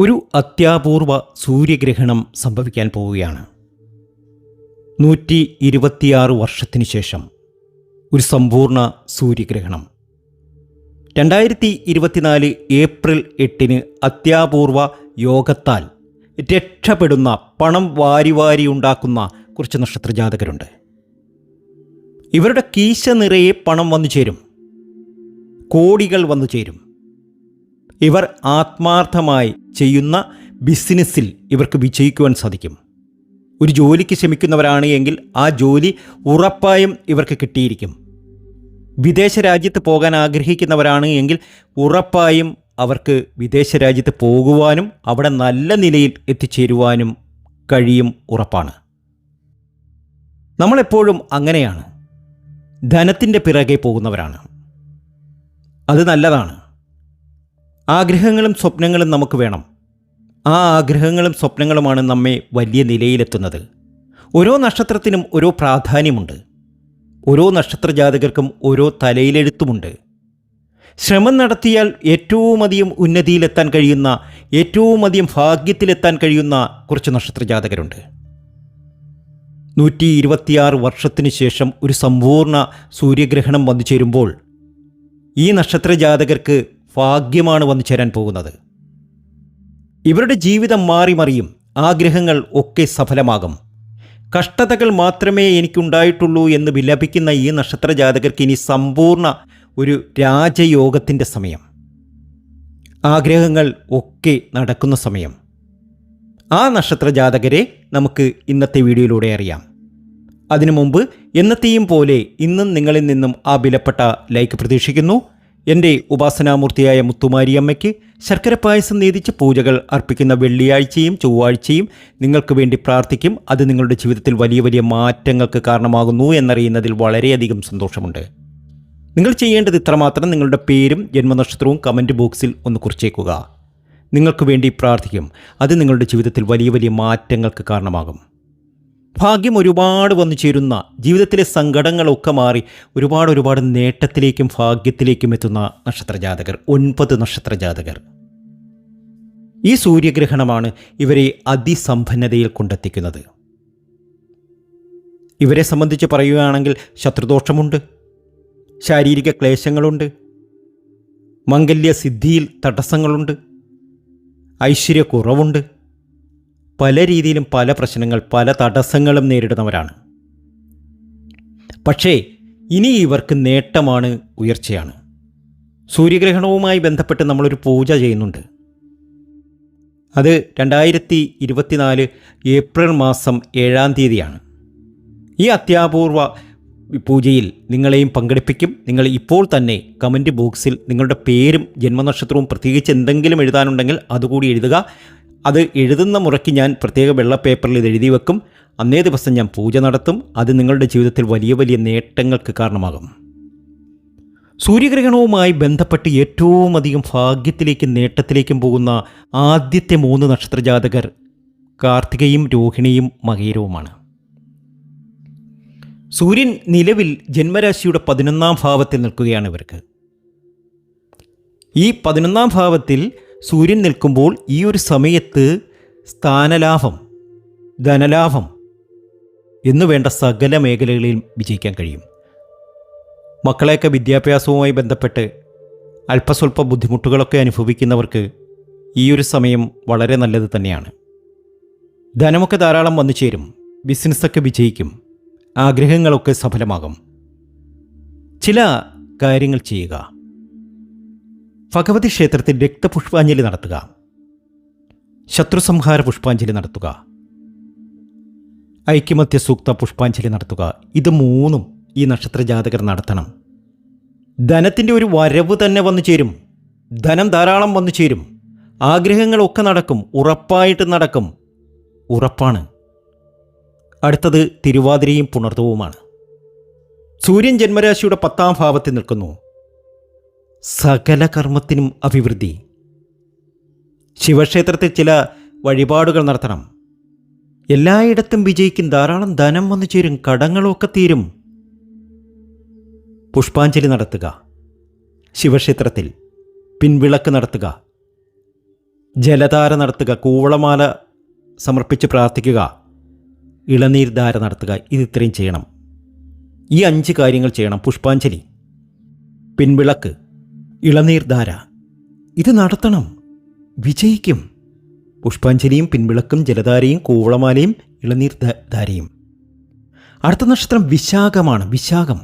ഒരു അത്യാപൂർവ സൂര്യഗ്രഹണം സംഭവിക്കാൻ പോവുകയാണ്. നൂറ്റി ഇരുപത്തിയാറ് വർഷത്തിന് ശേഷം ഒരു സമ്പൂർണ സൂര്യഗ്രഹണം. രണ്ടായിരത്തി ഇരുപത്തിനാല് ഏപ്രിൽ എട്ടിന് അത്യാപൂർവ യോഗത്താൽ രക്ഷപ്പെടുന്ന പണം വാരി വാരി ഉണ്ടാക്കുന്ന കുറച്ച് നക്ഷത്രജാതകരുണ്ട്. ഇവരുടെ കീശ നിറയെ പണം വന്നു ചേരും. കോടികൾ വന്നു ചേരും. ഇവർ ആത്മാർത്ഥമായി ചെയ്യുന്ന ബിസിനസ്സിൽ ഇവർക്ക് വിജയിക്കുവാൻ സാധിക്കും. ഒരു ജോലിക്ക് ശ്രമിക്കുന്നവരാണ് എങ്കിൽ ആ ജോലി ഉറപ്പായും ഇവർക്ക് കിട്ടിയിരിക്കും. വിദേശ രാജ്യത്ത് പോകാൻ ആഗ്രഹിക്കുന്നവരാണ് എങ്കിൽ ഉറപ്പായും അവർക്ക് വിദേശ രാജ്യത്ത് പോകുവാനും അവിടെ നല്ല നിലയിൽ എത്തിച്ചേരുവാനും കഴിയും ഉറപ്പാണ്. നമ്മളെപ്പോഴും അങ്ങനെയാണ്. ധനത്തിന്റെ പിറകെ പോകുന്നവരാണ്. അത് നല്ലതാണ്. ആഗ്രഹങ്ങളും സ്വപ്നങ്ങളും നമുക്ക് വേണം. ആ ആഗ്രഹങ്ങളും സ്വപ്നങ്ങളുമാണ് നമ്മെ വലിയ നിലയിലെത്തുന്നത്. ഓരോ നക്ഷത്രത്തിനും ഓരോ പ്രാധാന്യമുണ്ട്. ഓരോ നക്ഷത്ര ജാതകർക്കും ഓരോ തലയിലെഴുത്തുമുണ്ട്. ശ്രമം നടത്തിയാൽ ഏറ്റവും അധികം ഉന്നതിയിലെത്താൻ കഴിയുന്ന ഏറ്റവും അധികം ഭാഗ്യത്തിലെത്താൻ കഴിയുന്ന കുറച്ച് നക്ഷത്ര ജാതകരുണ്ട് നൂറ്റി ഇരുപത്തിയാറ് വർഷത്തിന് ശേഷം ഒരു സമ്പൂർണ സൂര്യഗ്രഹണം വന്നു ചേരുമ്പോൾ ഈ നക്ഷത്ര ജാതകർക്ക് ഭാഗ്യമാണ് വന്നു ചേരാൻ പോകുന്നത്. ഇവരുടെ ജീവിതം മാറി മറിയും ആഗ്രഹങ്ങൾ ഒക്കെ സഫലമാകും. കഷ്ടതകൾ മാത്രമേ എനിക്കുണ്ടായിട്ടുള്ളൂ എന്ന് വിലപിക്കുന്ന ഈ നക്ഷത്ര ജാതകർക്ക് ഇനി സമ്പൂർണ ഒരു രാജയോഗത്തിന്റെ സമയം. ആഗ്രഹങ്ങൾ ഒക്കെ നടക്കുന്ന സമയം. ആ നക്ഷത്ര ജാതകരെ നമുക്ക് ഇന്നത്തെ വീഡിയോയിലൂടെ അറിയാം. അതിനു മുമ്പ് എന്നത്തെയും പോലെ ഇന്നും നിങ്ങളിൽ നിന്നും ആ വിലപ്പെട്ട ലൈക്ക് പ്രതീക്ഷിക്കുന്നു. എന്റെ ഉപാസനാമൂർത്തിയായ മുത്തുമാരിയമ്മയ്ക്ക് ശർക്കര പായസം നേതിച്ച് പൂജകൾ അർപ്പിക്കുന്ന വെള്ളിയാഴ്ചയും ചൊവ്വാഴ്ചയും നിങ്ങൾക്ക് വേണ്ടി പ്രാർത്ഥിക്കും. അത് നിങ്ങളുടെ ജീവിതത്തിൽ വലിയ വലിയ മാറ്റങ്ങൾക്ക് കാരണമാകുന്നു എന്നറിയുന്നതിൽ വളരെയധികം സന്തോഷമുണ്ട്. നിങ്ങൾ ചെയ്യേണ്ടത് ഇത്രമാത്രം നിങ്ങളുടെ പേരും ജന്മനക്ഷത്രവും കമന്റ് ബോക്സിൽ ഒന്ന് കുറിച്ചേക്കുക. നിങ്ങൾക്ക് വേണ്ടി പ്രാർത്ഥിക്കും. അത് നിങ്ങളുടെ ജീവിതത്തിൽ വലിയ വലിയ മാറ്റങ്ങൾക്ക് കാരണമാകും. ഭാഗ്യം ഒരുപാട് വന്നു ചേരുന്ന ജീവിതത്തിലെ സങ്കടങ്ങളൊക്കെ മാറി ഒരുപാട് ഒരുപാട് നേട്ടത്തിലേക്കും ഭാഗ്യത്തിലേക്കും എത്തുന്ന നക്ഷത്രജാതകർ ഒൻപത് നക്ഷത്രജാതകർ ഈ സൂര്യഗ്രഹണമാണ് ഇവരെ അതിസമ്പന്നതയിൽ കൊണ്ടെത്തിക്കുന്നത്. ഇവരെ സംബന്ധിച്ച് പറയുകയാണെങ്കിൽ ശത്രുദോഷമുണ്ട് ശാരീരിക ക്ലേശങ്ങളുണ്ട് മംഗല്യ സിദ്ധിയിൽ തടസ്സങ്ങളുണ്ട് ഐശ്വര്യക്കുറവുണ്ട് പല രീതിയിലും പല പ്രശ്നങ്ങൾ പല തടസ്സങ്ങളും നേരിടുന്നവരാണ്. പക്ഷേ ഇനി ഇവർക്ക് നേട്ടമാണ് ഉയർച്ചയാണ്. സൂര്യഗ്രഹണവുമായി ബന്ധപ്പെട്ട് നമ്മളൊരു പൂജ ചെയ്യുന്നുണ്ട്. അത് രണ്ടായിരത്തി ഇരുപത്തിനാല് ഏപ്രിൽ മാസം ഏഴാം തീയതിയാണ്. ഈ അത്യാപൂർവ പൂജയിൽ നിങ്ങളെയും പങ്കെടുപ്പിക്കും. നിങ്ങൾ ഇപ്പോൾ തന്നെ കമന്റ് ബോക്സിൽ നിങ്ങളുടെ പേരും ജന്മനക്ഷത്രവും പ്രത്യേകിച്ച് എന്തെങ്കിലും എഴുതാനുണ്ടെങ്കിൽ അതുകൂടി എഴുതുക. അത് എഴുതുന്ന മുറയ്ക്ക് ഞാൻ പ്രത്യേക വെള്ള പേപ്പറിൽ ഇത് എഴുതി വെക്കും. അന്നേ ദിവസം ഞാൻ പൂജ നടത്തും. അത് നിങ്ങളുടെ ജീവിതത്തിൽ വലിയ വലിയ നേട്ടങ്ങൾക്ക് കാരണമാകും. സൂര്യഗ്രഹണവുമായി ബന്ധപ്പെട്ട് ഏറ്റവും അധികം ഭാഗ്യത്തിലേക്കും നേട്ടത്തിലേക്കും പോകുന്ന ആദ്യത്തെ മൂന്ന് നക്ഷത്രജാതകർ കാർത്തികയും രോഹിണിയും മകേരവുമാണ്. സൂര്യൻ നിലവിൽ ജന്മരാശിയുടെ പതിനൊന്നാം ഭാവത്തിൽ നിൽക്കുകയാണ് ഇവർക്ക്. ഈ പതിനൊന്നാം ഭാവത്തിൽ സൂര്യൻ നിൽക്കുമ്പോൾ ഈ ഒരു സമയത്ത് സ്ഥാനലാഭം ധനലാഭം എന്നു വേണ്ട സകല മേഖലകളിലും വിജയിക്കാൻ കഴിയും. മക്കളെയൊക്കെ വിദ്യാഭ്യാസവുമായി ബന്ധപ്പെട്ട് അല്പസ്വല്പ ബുദ്ധിമുട്ടുകളൊക്കെ അനുഭവിക്കുന്നവർക്ക് ഈ ഒരു സമയം വളരെ നല്ലത് തന്നെയാണ്. ധനമൊക്കെ ധാരാളം വന്നു ചേരും ബിസിനസ്സൊക്കെ വിജയിക്കും ആഗ്രഹങ്ങളൊക്കെ സഫലമാകും. ചില കാര്യങ്ങൾ ചെയ്യുക. ഭഗവതി ക്ഷേത്രത്തിൽ രക്തപുഷ്പാഞ്ജലി നടത്തുക. ശത്രുസംഹാര പുഷ്പാഞ്ജലി നടത്തുക. ഐക്യമത്യ സൂക്ത പുഷ്പാഞ്ജലി നടത്തുക. ഇത് മൂന്നും ഈ നക്ഷത്ര ജാതകർ നടത്തണം. ധനത്തിന്റെ ഒരു വരവ് തന്നെ വന്നു ചേരും. ധനം ധാരാളം വന്നു ചേരും. ആഗ്രഹങ്ങളൊക്കെ നടക്കും. ഉറപ്പായിട്ട് നടക്കും. ഉറപ്പാണ്. അടുത്തത് തിരുവാതിരയും പുണർത്തവുമാണ്. സൂര്യൻ ജന്മരാശിയുടെ പത്താം ഭാവത്തിൽ നിൽക്കുന്നു. സകല കർമ്മത്തിനും അഭിവൃദ്ധി. ശിവക്ഷേത്രത്തിൽ ചില വഴിപാടുകൾ നടത്തണം. എല്ലായിടത്തും വിജയിക്കും ധാരാളം ധനം വന്നു ചേരും കടങ്ങളൊക്കെ തീരും. പുഷ്പാഞ്ജലി നടത്തുക. ശിവക്ഷേത്രത്തിൽ പിൻവിളക്ക് നടത്തുക. ജലധാര നടത്തുക. കൂവളമാല സമർപ്പിച്ച് പ്രാർത്ഥിക്കുക. ഇളനീർ ധാര നടത്തുക. ഇത് ഇത്രയും ചെയ്യണം. ഈ അഞ്ച് കാര്യങ്ങൾ ചെയ്യണം. പുഷ്പാഞ്ജലി. പിൻവിളക്ക്. ഇളനീർ ധാര. ഇത് നടത്തണം. വിജയിക്കും. പുഷ്പാഞ്ജലിയും പിൻവിളക്കും ജലധാരയും കൂവളമാലയും ഇളനീർ ധാരയും. അടുത്ത നക്ഷത്രം വിശാഖമാണ്. വിശാഖം.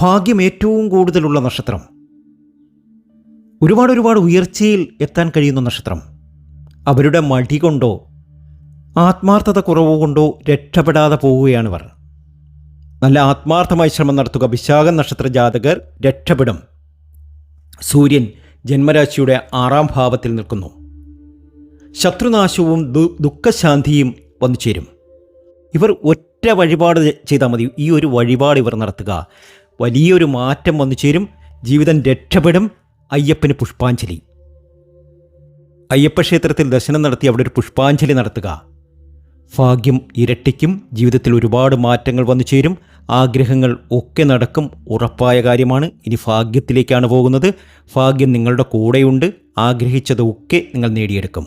ഭാഗ്യം ഏറ്റവും കൂടുതലുള്ള നക്ഷത്രം. ഒരുപാട് ഒരുപാട് ഉയർച്ചയിൽ എത്താൻ കഴിയുന്ന നക്ഷത്രം. അവരുടെ മടി കൊണ്ടോ ആത്മാർത്ഥത കുറവ് കൊണ്ടോ രക്ഷപ്പെടാതെ പോവുകയാണിവർ നല്ല ആത്മാർത്ഥമായി ശ്രമം നടത്തുക വിശാഖ നക്ഷത്ര ജാതകർ രക്ഷപ്പെടും. സൂര്യൻ ജന്മരാശിയുടെ ആറാം ഭാവത്തിൽ നിൽക്കുന്നു. ശത്രുനാശവും ദു ദുഃഖശാന്തിയും വന്നു ചേരും. ഇവർ ഒറ്റ വഴിപാട് ചെയ്താൽ മതി. ഈ ഒരു വഴിപാട് ഇവർ നടത്തുക. വലിയൊരു മാറ്റം വന്നു ചേരും. ജീവിതം രക്ഷപ്പെടും. അയ്യപ്പന് പുഷ്പാഞ്ജലി. അയ്യപ്പ ക്ഷേത്രത്തിൽ ദർശനം നടത്തി അവിടെ ഒരു പുഷ്പാഞ്ജലി നടത്തുക. ഭാഗ്യം ഇരട്ടിക്കും ജീവിതത്തിൽ ഒരുപാട് മാറ്റങ്ങൾ വന്നു ചേരും. ആഗ്രഹങ്ങൾ ഒക്കെ നടക്കും. ഉറപ്പായ കാര്യമാണ്. ഇനി ഭാഗ്യത്തിലേക്കാണ് പോകുന്നത്. ഭാഗ്യം നിങ്ങളുടെ കൂടെയുണ്ട്. ആഗ്രഹിച്ചതൊക്കെ നിങ്ങൾ നേടിയെടുക്കും.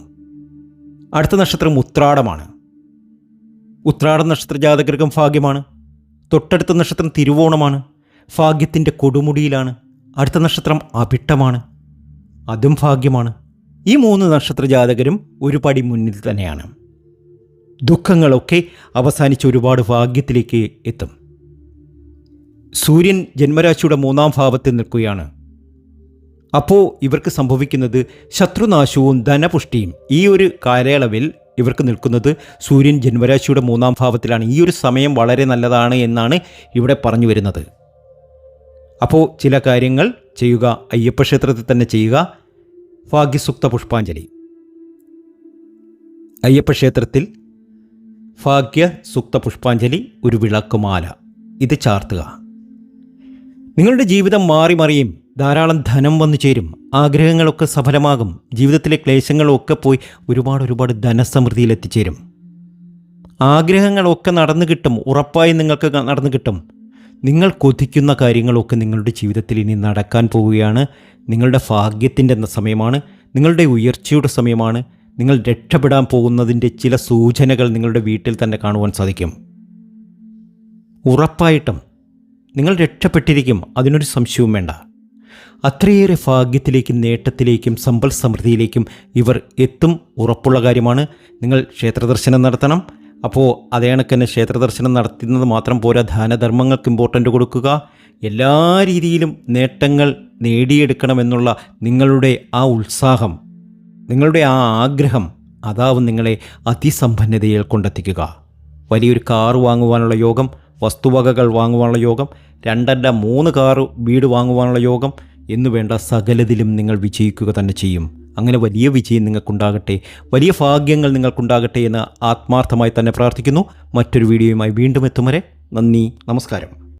അടുത്ത നക്ഷത്രം ഉത്രാടമാണ്. ഉത്രാട നക്ഷത്ര ജാതകർക്കും ഭാഗ്യമാണ്. തൊട്ടടുത്ത നക്ഷത്രം തിരുവോണമാണ്. ഭാഗ്യത്തിന്റെ കൊടുമുടിയിലാണ്. അടുത്ത നക്ഷത്രം അഭിട്ടമാണ് അതും ഭാഗ്യമാണ്. ഈ മൂന്ന് നക്ഷത്ര ജാതകരും ഒരു പടി മുന്നിൽ തന്നെയാണ്. ദുഃഖങ്ങളൊക്കെ അവസാനിച്ച് ഒരുപാട് ഭാഗ്യത്തിലേക്ക് എത്തും. സൂര്യൻ ജന്മരാശിയുടെ മൂന്നാം ഭാവത്തിൽ നിൽക്കുകയാണ്. അപ്പോൾ ഇവർക്ക് സംഭവിക്കുന്നത് ശത്രുനാശവും ധനപുഷ്ടിയും ഈ ഒരു കാലയളവിൽ ഇവർക്ക് നിൽക്കുന്നത് സൂര്യൻ ജന്മരാശിയുടെ മൂന്നാം ഭാവത്തിലാണ്. ഈ ഒരു സമയം വളരെ നല്ലതാണ് എന്നാണ് ഇവിടെ പറഞ്ഞു വരുന്നത്. അപ്പോൾ ചില കാര്യങ്ങൾ ചെയ്യുക അയ്യപ്പക്ഷേത്രത്തിൽ തന്നെ ചെയ്യുക ഭാഗ്യസുക്ത പുഷ്പാഞ്ജലി. അയ്യപ്പ ക്ഷേത്രത്തിൽ ഭാഗ്യ സുക്ത പുഷ്പാഞ്ജലി ഒരു വിളക്കുമാല. ഇത് ചാർത്തുക. നിങ്ങളുടെ ജീവിതം മാറി മറിയും ധാരാളം ധനം വന്നു ചേരും. ആഗ്രഹങ്ങളൊക്കെ സഫലമാകും. ജീവിതത്തിലെ ക്ലേശങ്ങളൊക്കെ പോയി ഒരുപാട് ഒരുപാട് ധനസമൃദ്ധിയിൽ എത്തിച്ചേരും. ആഗ്രഹങ്ങളൊക്കെ നടന്നു കിട്ടും. ഉറപ്പായി നിങ്ങൾക്ക് നടന്നു കിട്ടും. നിങ്ങൾ കൊതിക്കുന്ന കാര്യങ്ങളൊക്കെ നിങ്ങളുടെ ജീവിതത്തിൽ ഇനി നടക്കാൻ പോവുകയാണ്. നിങ്ങളുടെ ഭാഗ്യത്തിന്റെ സമയമാണ്. നിങ്ങളുടെ ഉയർച്ചയുടെ സമയമാണ്. നിങ്ങൾ രക്ഷപ്പെടാൻ പോകുന്നതിന്റെ ചില സൂചനകൾ നിങ്ങളുടെ വീട്ടിൽ തന്നെ കാണുവാൻ സാധിക്കും. ഉറപ്പായിട്ടും നിങ്ങൾ രക്ഷപ്പെട്ടിരിക്കും അതിനൊരു സംശയവും വേണ്ട. അത്രയേറെ ഭാഗ്യത്തിലേക്കും നേട്ടത്തിലേക്കും സമ്പൽ സമൃദ്ധിയിലേക്കും ഇവർ എത്തും ഉറപ്പുള്ള കാര്യമാണ്. നിങ്ങൾ ക്ഷേത്രദർശനം നടത്തണം. അപ്പോൾ അതേ ക്ഷേത്രദർശനം നടത്തുന്നത് മാത്രം പോരാ ദാനധർമ്മങ്ങൾക്ക് ഇമ്പോർട്ടന്റ് കൊടുക്കുക. എല്ലാ രീതിയിലും നേട്ടങ്ങൾ നേടിയെടുക്കണമെന്നുള്ള നിങ്ങളുടെ ആ ഉത്സാഹം നിങ്ങളുടെ ആ ആഗ്രഹം അതാവും നിങ്ങളെ അതിസമ്പന്നതയിൽ കൊണ്ടെത്തിക്കുക. വലിയൊരു കാർ വാങ്ങുവാനുള്ള യോഗം വസ്തുവകകൾ വാങ്ങുവാനുള്ള യോഗം രണ്ടല്ല മൂന്ന് കാറ് വീട് വാങ്ങുവാനുള്ള യോഗം എന്നു വേണ്ട സകലതിലും നിങ്ങൾ വിജയിക്കുക തന്നെ ചെയ്യും. അങ്ങനെ വലിയ വിജയം നിങ്ങൾക്കുണ്ടാകട്ടെ വലിയ ഭാഗ്യങ്ങൾ നിങ്ങൾക്കുണ്ടാകട്ടെ എന്ന് ആത്മാർത്ഥമായി തന്നെ പ്രാർത്ഥിക്കുന്നു. മറ്റൊരു വീഡിയോയുമായി വീണ്ടും എത്തും വരെ നന്ദി നമസ്കാരം.